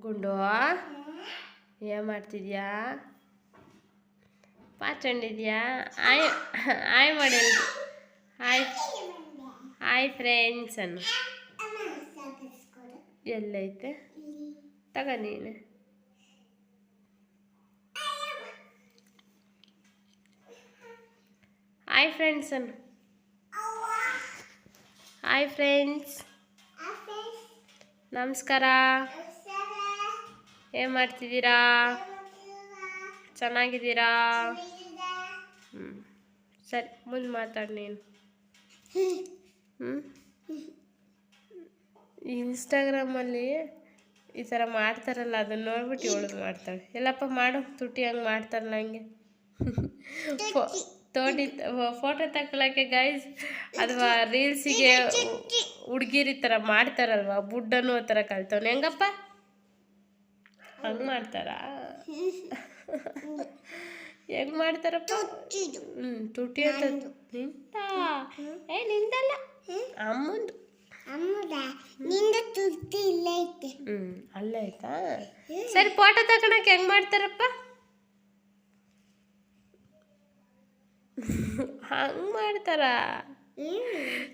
ಗುಂಡು. ಏನು ಮಾಡ್ತಿದ್ಯಾ? ಪಾಚಂಡಿದ್ಯಾ ಆಯ್ ಆಯ್ ಮಾಡಿ ಹಾಯ್ ಹಾಯ್ ಫ್ರೆಂಡ್ಸ್ ಅನ್ನು. ಎಲ್ಲೈತೆ? ತಗ ನೀನು. ಹಾಯ್ ಫ್ರೆಂಡ್ಸ್ ಅನ್ನು. ಹಾಯ್ ಫ್ರೆಂಡ್ಸ್ ನಮಸ್ಕಾರ. ಏನು ಮಾಡ್ತಿದ್ದೀರಾ? ಚೆನ್ನಾಗಿದ್ದೀರಾ? ಹ್ಞೂ ಸರಿ, ಮುಂದೆ ಮಾತಾಡಿ ನೀನು. ಹ್ಞೂ ಇನ್ಸ್ಟಾಗ್ರಾಮಲ್ಲಿ ಈ ಥರ ಮಾಡ್ತಾರಲ್ಲ, ಅದನ್ನ ನೋಡ್ಬಿಟ್ಟು ಇವಳು ಮಾಡ್ತಾಳೆ. ಎಲ್ಲಪ್ಪ ಮಾಡು, ತುಟಿ ಹಂಗೆ ಮಾಡ್ತಾರಲ್ಲ ಹಂಗೆ. ಫೋ ತೋಟಿ ಫೋಟೋ ತಗೊಳಕ್ಕೆ ಗೈಸ್ ಅಥವಾ ರೀಲ್ಸಿಗೆ ಹುಡ್ಗಿರಿ ಥರ ಮಾಡ್ತಾರಲ್ವ ಬುಡ್ಡನ್ನು ಆ ಥರ ಕಲ್ತವ್ನು. ಹೆಂಗಪ್ಪ? ಹಂಗೆ ಮಾಡ್ತಾರಾ? ಹೆಂಗ್ ಮಾಡ್ತಾರಪ್ಪ? ಹ್ಞೂ ತುಟಿ ಅಂತ ನಿಂದ. ಏ ನಿಂದಲ್ಲ? ಅಮ್ಮಂದು. ಹ್ಞೂ ಅಲ್ಲೇ ಆಯ್ತಾ? ಸರಿ ಫೋಟೋ ತಗೊಳಕ್ಕೆ ಹೆಂಗ್ ಮಾಡ್ತಾರಪ್ಪ? ಹಂಗ್ ಮಾಡ್ತಾರ?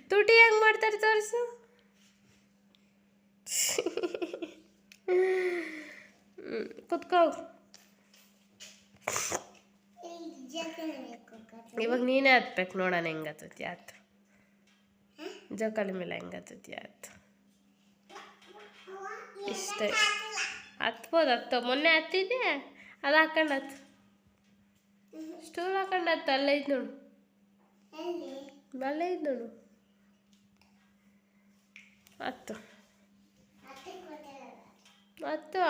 ತುಟಿ ಹೆಂಗ್ ಮಾಡ್ತಾರೆ ತೋರಿಸು. ಕುತ್ಕೋ ಇವಾಗ ನೀನೇ ಹತ್ಬೇಕು ನೋಡೋಣ ಹೆಂಗೆ ಹತ್ತತಿ ಆತು ಜೋಕಾಲಿ ಮೇಲೆ ಹೆಂಗ್ ಹತ್ತತಿ ಆತು. ಇಷ್ಟೇ. ಹತ್ಬೋದು ಹತ್ತೋ. ಮೊನ್ನೆ ಹತ್ತಿದ್ದೆ ಅದು ಹಾಕೊಂಡು ಹತ್ತು ಸ್ಟೂಲ್ ಹಾಕೊಂಡು ಹತ್ತು ಅಲ್ಲೇ ಇದ್ದು ನೋಡು. ಅಲ್ಲೇ ಇದ್ದು ನೋಡು. ಹತ್ತು. ಹತ್ತು.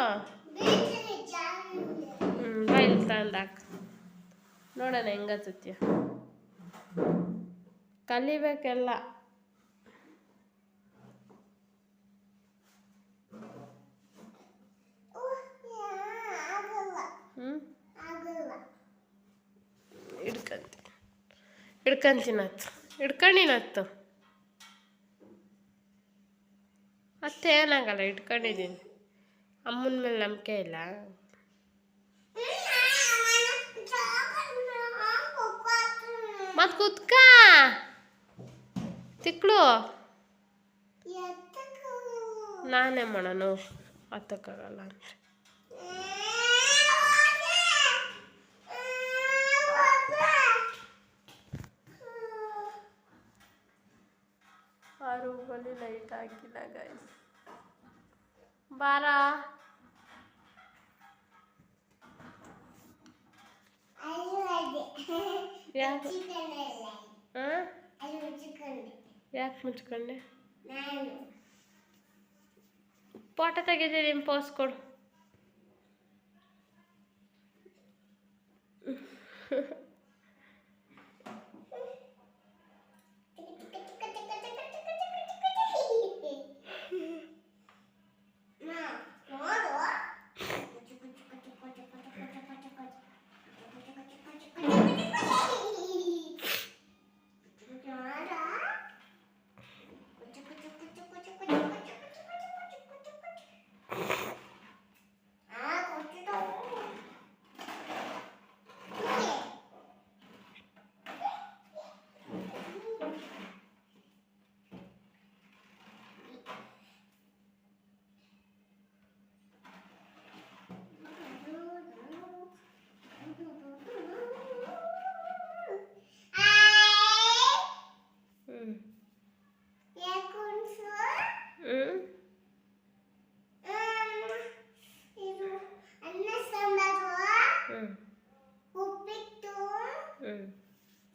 ತಂದು ಹಾಕ್ ನೋಡೋಣ ಹೆಂಗ್ ಹತ್ತತ್ಯ ಕಲಿಬೇಕೆಲ್ಲ. ಹ್ಞೂ ಹಿಡ್ಕಂತೀನಿ ಹಿಡ್ಕಂತೀನಿ ಹತ್ತು ಹಿಡ್ಕೊಂಡಿನ ಹತ್ತು ಮತ್ತೆ ಏನಾಗಲ್ಲ, ಹಿಡ್ಕೊಂಡಿದ್ದೀನಿ. ಅಮ್ಮನ ಮೇಲೆ ನಂಬಿಕೆ ಇಲ್ಲ. ಮತ್ತೆ ಕುತ್ಕ. ತಿಕ್ಳು. ನಾನೇ ಮಾಡೋಣ ಹತ್ತಕ್ಕಾಗಲ್ಲ ಅಂದರೆ. ಆ ರೂಮಲ್ಲಿ ಲೈಟ್ ಹಾಕಿಲ್ಲ ಗೈಸ್ ಬಾರ. ಯಾಕೆ? ಹಾಂ? ಯಾಕೆ ಮುಚ್ಕೊಂಡೆ? ಫೋಟೋ ತೆಗೆದಿದ್ದೀನಿ ಪೋಸ್ ಕೊಡು.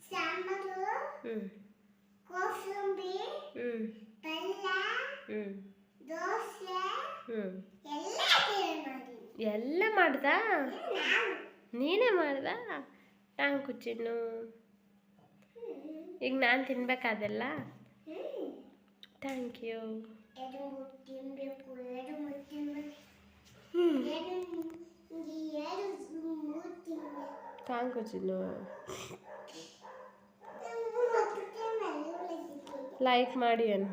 ಸಾಂಬಾರು ಹ್ಞೂ ಕೋಸಂಬರಿ ಹ್ಞೂ ಪಲ್ಯ ಹ್ಞೂ ದೋಸೆ ಹ್ಞೂ ಎಲ್ಲ ಮಾಡಿ. ಎಲ್ಲ ಮಾಡ್ದಾ? ನೀನೇ ಮಾಡ್ದ? ನಾನು ಕುಚ್ಚಿನ್ನು ಈಗ ನಾನು ತಿನ್ಬೇಕಾದೆಲ್ಲ? ಥ್ಯಾಂಕ್ ಯು ಹ್ಞೂ ಥ್ಯಾಂಕ್ ಯು ಲೈಕ್ ಮಾಡಿ ಅನ್ನು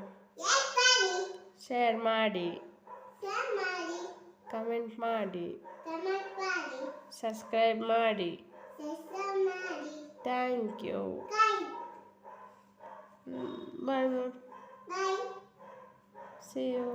ಶೇರ್ ಮಾಡಿ ಕಮೆಂಟ್ ಮಾಡಿ ಸಬ್ಸ್ಕ್ರೈಬ್ ಮಾಡಿ thank you bye see you